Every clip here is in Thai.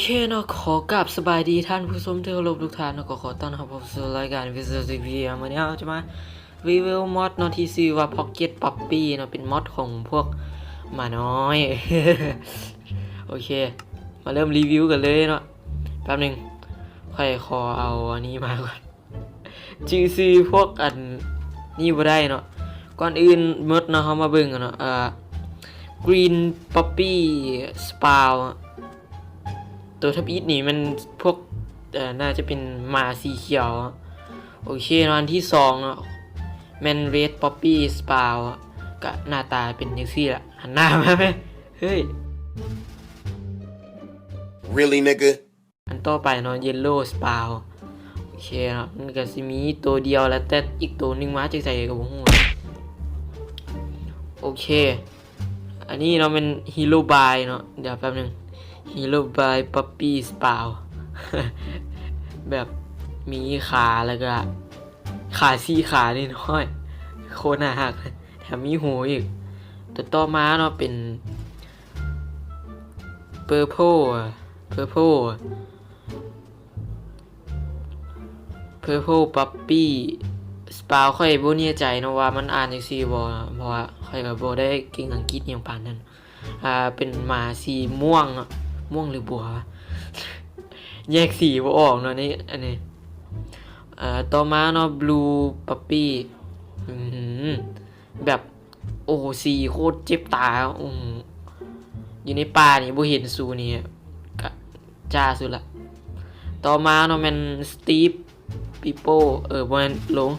เคเนาะขอกราบสบายดีท่านผู้ชมที่เคารพทุกท่านเนาะก็ขอต้อนรับเข้าสู่รายการ Visual t v วันนี้เราจะมารีวิวมอดเนาะที่ชื่อว่า Pocket Puppy เนาะเป็นมอดของพวกหมาน้อย โอเค มาเริ่มรีวิวกันเลยเนาะแป๊บหนึงค่อยขอเอาอันนี้มาก่อนชื่อซื้อพวกอันนี่บ่ได้เนาะก่อนอื่นมดเนาะเฮามาเบิ่งกันเนาะอ่า Green Puppy Spout ตัวทับอีทนี่มันพวกเอ่อน่าจะเป็นหมาสีเขียวอะโอเคเนาะอันที่สองเนาะแมนเรดป๊อปปี้สปาวก็หน้าตาเป็นยังซี่ละหันหน้ามาไหมเฮ้ย Really, nigga? อันต่อไปเนาะเยลโล่สปาวโอเคเนาะมันก็สิมีตัวเดียวแล้วแต่อีกตัวหนึงมาจากใส่กับผมหัวโอเค อันนี้เนาะเป็นฮีโร่บายเนาะเดี๋ยวแป๊บหนึง ฮีโร่บายป๊อปปี้สปาวแบบมีขาแล้วก็ ขาสี่ขานี่น้อย โคตรน่าหักแถมมีหูอีกตัวต่อมาเนาะเป็นเปอร์โพเปอร์โพเปอร์โพป๊อปปี้สปาวค่อยบ่แน่ใจนะว่ามันอ่านจังซี่บ่เพราะว่าค่อยก็บ่ได้เก่งอังกฤษอย่างปานนั้น อ่า เป็นหมาสีม่วงเนาะ ม่วงหรือบัว แยกสีบ่ออกเนาะนี่อันนี้อ่าต่อมาเนาะ blue puppy แบบโอ้สีโคตรเจ็บตาออยู่ในป่านี่บ่เห็นสูนี่กะจ้าสุดละ ต่อมาเนาะแมัน Steve Pipo เออบ่แม่นหลง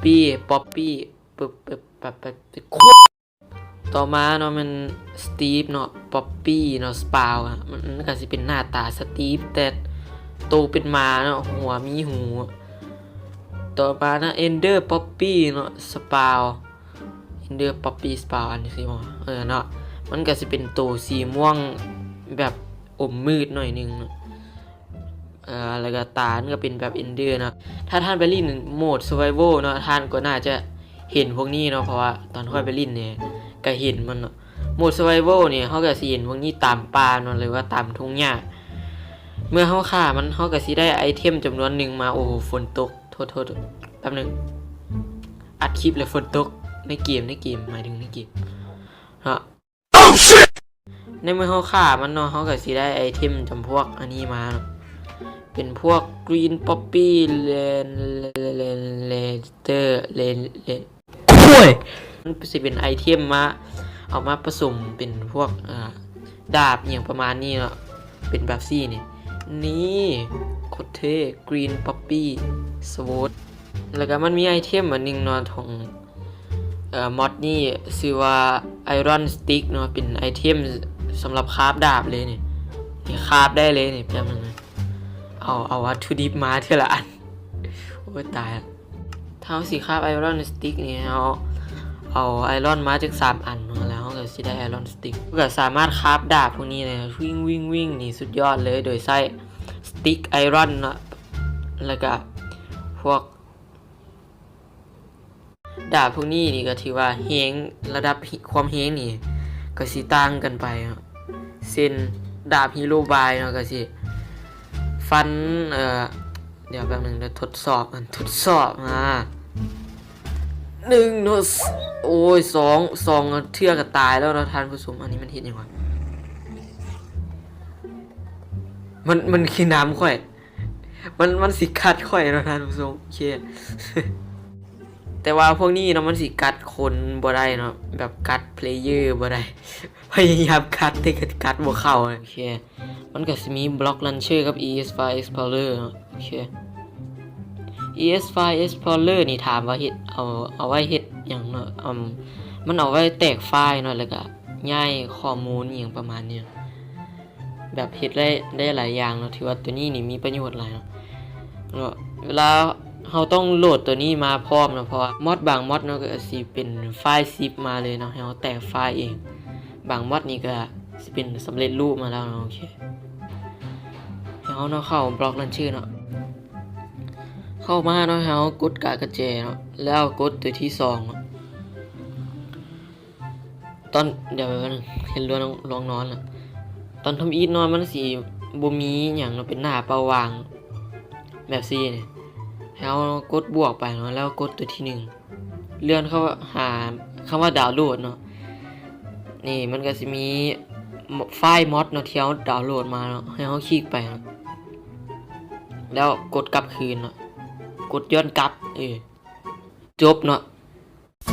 Poppy Poppy ปึ๊บปึ๊บปึ๊บปึ๊บปึ๊บโคตรต่อมาเนาะมันสตีฟเนาะ ป๊อปปี้เนาะสปาวอะมันก็สิเป็นหน้าตาสตีฟแต่โตเป็นมาเนาะหัวมีหูต่อมานะเอนเดอร์ป๊อปปี้เนาะสปาวเอนเดอร์ป๊อปปี้สปาวอันนี้สิว่าเออเนาะมันก็สิเป็นโตสีม่วงแบบอมมืดหน่อยหนึงเนาะเอ่อแล้วก็ตามก็เป็นแบบเอนเดอร์เนาะถ้าท่านไปล่นโหมด survival เนาะท่านก็น่าจะเห็นพวกนี้เนาะเพราะว่าตอนค่อยไปล่นเนี่ยก็เห็นมันเนาะ โหมด survival เนี่ยเขาก็สิเห็นพวกนี้ตามป่าเนาะหรือว่าตามทุ่งหญ้าเมื่อเขาฆ่ามันเขาก็สิได้ไอเทมจำนวนหนึ่งมาโอ้โหฝนตกโทษโทษแป๊บหนึงอัดคลิปเลยฝนตกในเกมในเกมหมายถึงในเกมเนาะในเมื่อเขาฆ่ามันเนาะเขาก็สิได้ไอเทมจำพวกอันนี้มาเนาะเป็นพวก green poppy land later land โอ้ยมันสิเป็นไอเทมมา เอามาผสมเป็นพวกดาบอย่างประมาณนี้เนาะเป็นแบบซี่นี่นี่โคตรเท่กรีนป๊อปปี้สวอตแล้วก็มันมีไอเทมอันหนึงเนาะของเอ่อมอดนี่ชื่อว่าไอรอนสติ๊กเนาะเป็นไอเทมสำหรับคราฟดาบเลยนี่นี่คราฟได้เลยนี่แป๊บนึงนะเอาเอาวัตถุดิบมาเท่าละอันโอ้ยตายละถ้าสีคราฟไอรอนสติ๊กเนี่เอาเอาไอรอนมาจากสามอันมาแิได้ไอรอนสติ๊กก็สามารถคราฟดาบพวกนี้เลยวิ่งวิ่งวิ่งนี่สุดยอดเลยโดยใช้สติ๊กไอรอนเนาะแล้วก็พวกดาบพวกนี้นี่ก็ถือว่าเฮงระดับความเฮงนี่ก็สิต่างกันไปเส้นดาบฮีโร่บายเนาะก็สิฟันเอ่อเดี๋ยวแป๊บนึงเดี๋ยวทดสอบมันทดสอบมา หนึ่งเนอะโอ้ยสองสองเทื่อก็ตายแล้วเราทานผู้ชมอันนี้มันเห็นยังไงมันมันคือน้ำข่อย มันมันสิกัดข่อยเราทานผู้ชมโอเคแต่ว่าพวกนี้เนาะมันสิกัดคนบ่ได้เนาะแบบกัดเพลเยอร์บ่ได้พยายามกัดแต่ก็กัดบ่เข้าโอเคมันก็สิมีบล็อกลันเชอร์กับ ES5 Explorer เนาะโอเค ES5 Explorer นี่ถามว่าเฮ็ดเอาเอาไว้เฮ็ดหยังเนาะอืมมันเอาไว้แตกไฟล์เนาะแล้วก็ย้ายข้อมูลอย่างประมาณเนี้ยแบบเฮ็ดได้ได้หลายอย่างเนาะถือว่าตัวนี้นี่มีประโยชน์หลายเนาะเนาะเวลาเราต้องโหลดตัวนี้มาพร้อมเนาะเพราะมอดบางมอดเนาะก็สิเป็นไฟล์ zip มาเลยเนาะให้เราแตกไฟล์เอง บางมอดนี่ก็สิเป็นสำเร็จรูปมาแล้วเนาะโอเคให้เราเนาะเข้าบล็อกลันชื่อเนาะ เข้ามาเนาะเฮากดกากระแจเนาะแล้วกดตัวที่สองตอนเดี๋ยวนึงเห็นรัวน้องลองนอนละตอนทำอีทนาะมันสิบ่มีหยังเนาเป็นหน้าเปล่าวาง แบบซี่นี่ให้เรากดบวกไปเนาะแล้วกดตัวที่หนึ่งเลื่อนเข้าหาคำว่าดาวน์โหลดเนาะนี่มันก็สิมีไฟล์มอดเนาะที่เราดาวน์โหลดมาเนาะให้เราคลิกไป แล้วกดกลับคืนเนาะ กดย้อนกลับเออจบเนาะ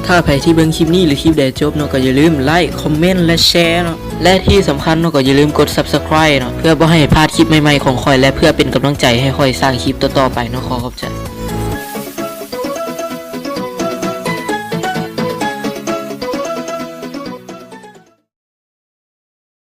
ถ้าใครที่เบิ่งคลิปนี้หรือคลิปใดจบเนาะก็อย่าลืมไลค์คอมเมนต์และแชร์เนาะและที่สำคัญเนาะก็อย่าลืมกด Subscribe เนาะเพื่อบ่ให้พลาดคลิปใหม่ๆของคอยและเพื่อเป็นกำลังใจให้คอยสร้างคลิปต่อๆไปเนาะขอขอบใจ